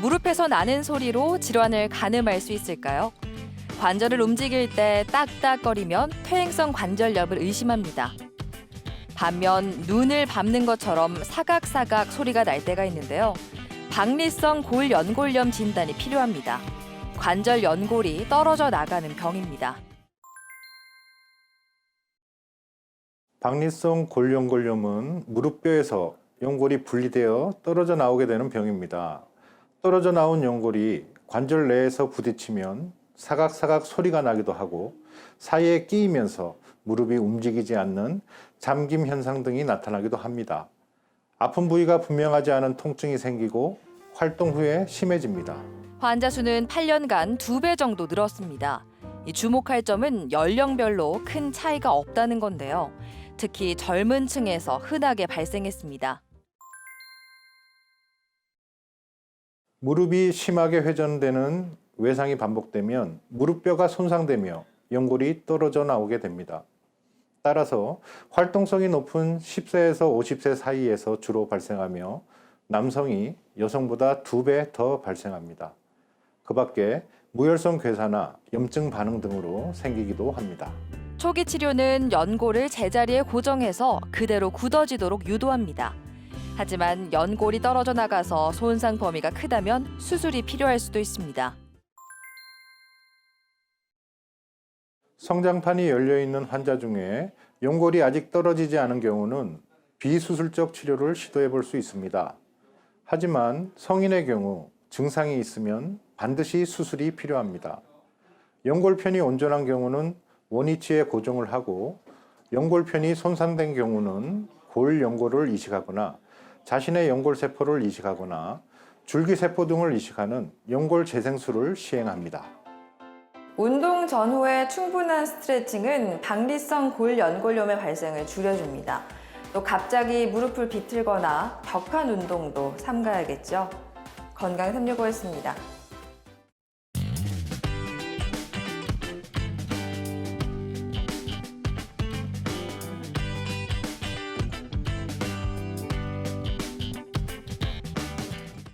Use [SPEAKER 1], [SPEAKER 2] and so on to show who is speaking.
[SPEAKER 1] 무릎에서 나는 소리로 질환을 가늠할 수 있을까요? 관절을 움직일 때 딱딱거리면 퇴행성 관절염을 의심합니다. 반면 눈을 밟는 것처럼 사각사각 소리가 날 때가 있는데요. 박리성 골 연골염 진단이 필요합니다. 관절 연골이 떨어져 나가는 병입니다.
[SPEAKER 2] 박리성 골연골염은 무릎뼈에서 연골이 분리되어 떨어져 나오게 되는 병입니다. 떨어져 나온 연골이 관절 내에서 부딪히면 사각사각 소리가 나기도 하고 사이에 끼이면서 무릎이 움직이지 않는 잠김 현상 등이 나타나기도 합니다. 아픈 부위가 분명하지 않은 통증이 생기고 활동 후에 심해집니다.
[SPEAKER 1] 환자 수는 8년간 두 배 정도 늘었습니다. 이 주목할 점은 연령별로 큰 차이가 없다는 건데요. 특히 젊은 층에서 흔하게 발생했습니다.
[SPEAKER 2] 무릎이 심하게 회전되는 외상이 반복되면 무릎뼈가 손상되며 연골이 떨어져 나오게 됩니다. 따라서 활동성이 높은 10세에서 50세 사이에서 주로 발생하며 남성이 여성보다 두 배 더 발생합니다. 그 밖에 무혈성 괴사나 염증 반응 등으로 생기기도 합니다.
[SPEAKER 1] 초기 치료는 연골을 제자리에 고정해서 그대로 굳어지도록 유도합니다. 하지만 연골이 떨어져 나가서 손상 범위가 크다면 수술이 필요할 수도 있습니다.
[SPEAKER 2] 성장판이 열려 있는 환자 중에 연골이 아직 떨어지지 않은 경우는 비수술적 치료를 시도해 볼 수 있습니다. 하지만 성인의 경우 증상이 있으면 반드시 수술이 필요합니다. 연골편이 온전한 경우는 원위치에 고정을 하고 연골편이 손상된 경우는 골 연골을 이식하거나 자신의 연골 세포를 이식하거나 줄기 세포 등을 이식하는 연골 재생술을 시행합니다.
[SPEAKER 1] 운동 전후에 충분한 스트레칭은 박리성 골 연골염의 발생을 줄여줍니다. 또 갑자기 무릎을 비틀거나 격한 운동도 삼가야겠죠. 건강 365였습니다.